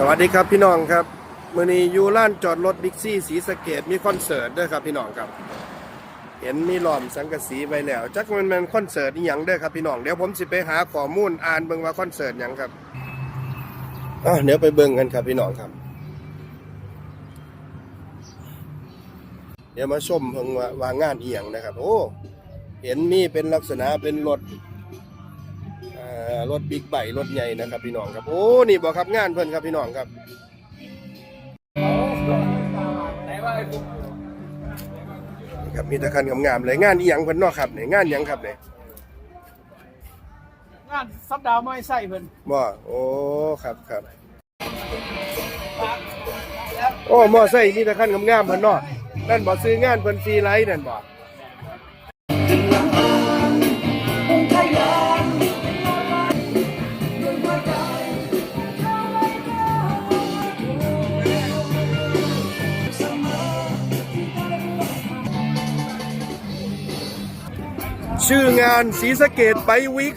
สวัสดีครับพี่น้องครับมื่อนี้อยู่ร้านจอดรถบิ๊กซี่สีสเกตมีคอนเสิร์ตด้วยครับพี่น้องครับ เห็นมีหลอมสังกะสีไว้แล้วจักมันเป็นคอนเสิร์ตอหย่างเด้อครับพี่น้องเดี๋ยวผมสิไปหาข้อมูลอ่านเบิ่งว่าคอนเสิร์ตหยังครับอะเดี๋ยวไปเบิ่งกันครับพี่น้องครับ เดี๋ยวมาชมเพิ่งว่าว่างานอีหยังนะครับ โอ้เห็นมีเป็นลักษณะเป็นรถ อ่ารถบิ๊กไบค์รถใหญ่นะครับพี่น้องครับโอ้นี่บอกครับงานเพิ่นครับพี่น้องครับครับมีแต่คันงามๆเลยงานอีหยังเพิ่นเนาะครับเนี่ยงานหยังครับเนี่ยงานสัปดาห์ไม่ใส่เพิ่นบ่โอ้ครับครับโอ้มอไซค์มีแต่คันงามๆเพิ่นเนาะนั่นบ่ซื้องานเพิ่นฟรีไลท์นั่นบ่ ชื่องานสีสเกตไปวีค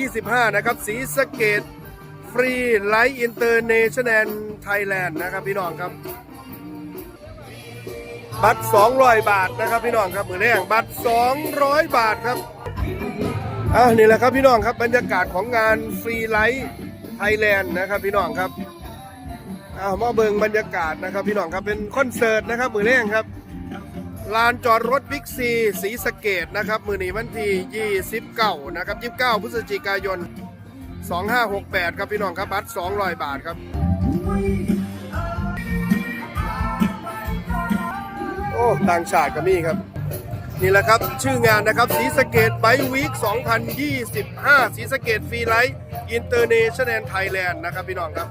2025 นะครับ สีสเกตฟรีไลท์อินเตอร์เนชั่นแนลไทยแลนด์นะครับพี่น้องครับ บัตร 200 บาทนะครับพี่น้องครับมือแรงบัตร 200 บาทครับอ่านี่แหละครับพี่น้องครับบรรยากาศของงานฟรีไลท์ไทยแลนด์นะครับพี่น้องครับอ้าวมาเบิงบรรยากาศนะครับพี่น้องครับเป็นคอนเสิร์ตนะครับมือแรงครับ ลานจอดรถบิ๊กซีสีสะเกตนะครับ มือหนีวันที่29นะครับ29พฤศจิกายน 2568 ครับพี่น้องครับบัตร200 บาทครับ โอ้ต่างชาติก็มีครับ นี่แหละครับชื่องานนะครับสีสะเกตไบวีค2025สีสะเกตฟรีไลท์อินเตอร์เนชั่นแนลไทยแลนด์นะครับพี่น้องครับ